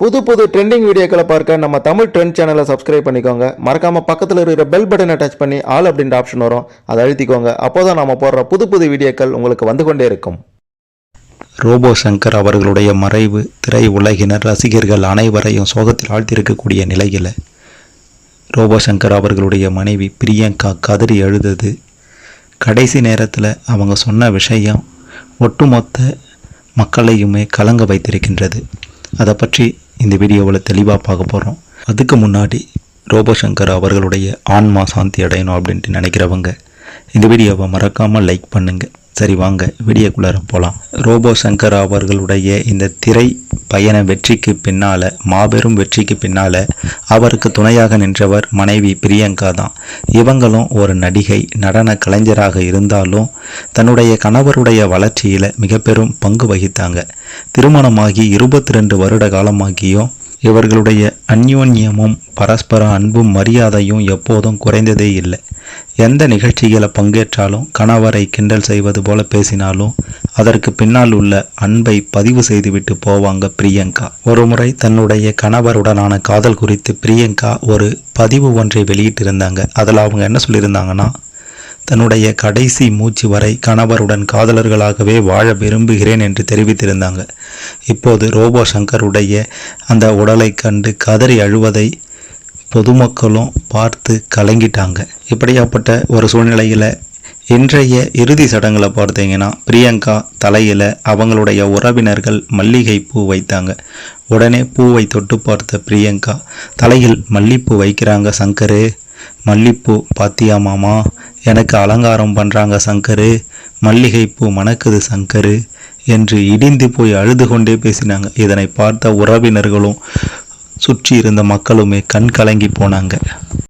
புது புது ட்ரெண்டிங் வீடியோக்களை பார்க்க நம்ம தமிழ் ட்ரெண்ட் சேனலை சப்ஸ்கிரைப் பண்ணிக்கோங்க. மறக்காமல் பக்கத்தில் இருக்கிற பெல் பட்டனை டச் பண்ணி ஆல் அப்படின்ற ஆப்ஷன் வரும். அதை அழுத்திக்கோங்க. அப்போதான் நம்ம போடுற புது புது வீடியோக்கள் உங்களுக்கு வந்து கொண்டே இருக்கும். ரோபோ சங்கர் அவர்களுடைய மறைவு திரை உலகினர் ரசிகர்கள் அனைவரையும் சோகத்தில் ஆழ்த்தியிருக்கக்கூடிய நிலையில் ரோபோ சங்கர் அவர்களுடைய மனைவி பிரியங்கா கதறி எழுதது. கடைசி நேரத்தில் அவங்க சொன்ன விஷயம் ஒட்டுமொத்த மக்களையுமே கலங்க வைத்திருக்கின்றது. அதை பற்றி இந்த வீடியோவில் தெளிவாக பார்க்க போகிறோம் அதுக்கு முன்னாடி ரோபோ சங்கர் அவர்களுடைய ஆன்மா சாந்தி அடையணும் அப்படின்ட்டு நினைக்கிறவங்க இந்த வீடியோவை மறக்காமல் லைக் பண்ணுங்கள் சரி வாங்க விடியக்குள்ளார போகலாம் ரோபோ சங்கர் அவர்களுடைய இந்த திரை பயண வெற்றிக்கு பின்னால் மாபெரும் வெற்றிக்கு பின்னால் அவருக்கு துணையாக நின்றவர் மனைவி பிரியங்கா தான். இவங்களும் ஒரு நடிகை நடன கலைஞராக இருந்தாலும் தன்னுடைய கணவருடைய வளர்ச்சியில் மிக பெரும் பங்கு வகித்தாங்க. திருமணமாகி இருபத்தி ரெண்டு வருட காலமாகியும் இவர்களுடைய அந்யோன்யமும் பரஸ்பர அன்பும் மரியாதையும் எப்போதும் குறைந்ததே இல்லை. எந்த நிகழ்ச்சிகளை பங்கேற்றாலும் கணவரை கிண்டல் செய்வது போல பேசினாலும் அதற்கு பின்னால் உள்ள அன்பை பதிவு செய்துவிட்டு போவாங்க பிரியங்கா. ஒருமுறை தன்னுடைய கணவருடனான காதல் குறித்து பிரியங்கா ஒரு பதிவு ஒன்றை வெளியிட்டிருந்தாங்க. அதில் அவங்க என்ன சொல்லியிருந்தாங்கன்னா தன்னுடைய கடைசி மூச்சு வரை கணவருடன் காதலர்களாகவே வாழ விரும்புகிறேன் என்று தெரிவித்திருந்தாங்க. இப்போது ரோபோ சங்கருடைய அந்த உடலை கண்டு கதறி அழுவதை பொதுமக்களும் பார்த்து கலங்கிட்டாங்க. இப்படியாப்பட்ட ஒரு சூழ்நிலையில் இன்றைய இறுதி சடங்குல பார்த்தீங்கன்னா பிரியங்கா தலையில் அவங்களுடைய உறவினர்கள் மல்லிகை பூ வைத்தாங்க. உடனே பூவை தொட்டு பார்த்த பிரியங்கா தலையில் மல்லிப்பூ வைக்கிறாங்க சங்கரு. மல்லிப்பூ பாத்தியா மாமா எனக்கு அலங்காரம் பண்ணுறாங்க சங்கரு. மல்லிகைப்பூ மணக்குது சங்கரு என்று இடிந்து போய் அழுது கொண்டே பேசினாங்க. இதனை பார்த்த உறவினர்களும் சுற்றி இருந்த மக்களுமே கண் கலங்கி போனாங்க.